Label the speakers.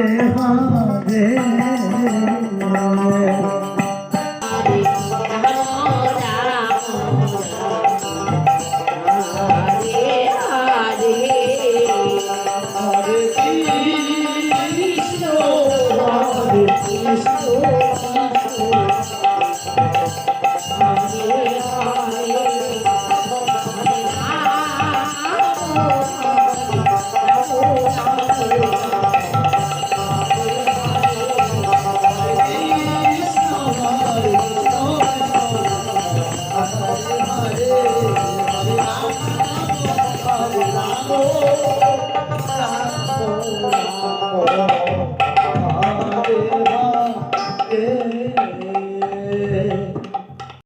Speaker 1: Hare amor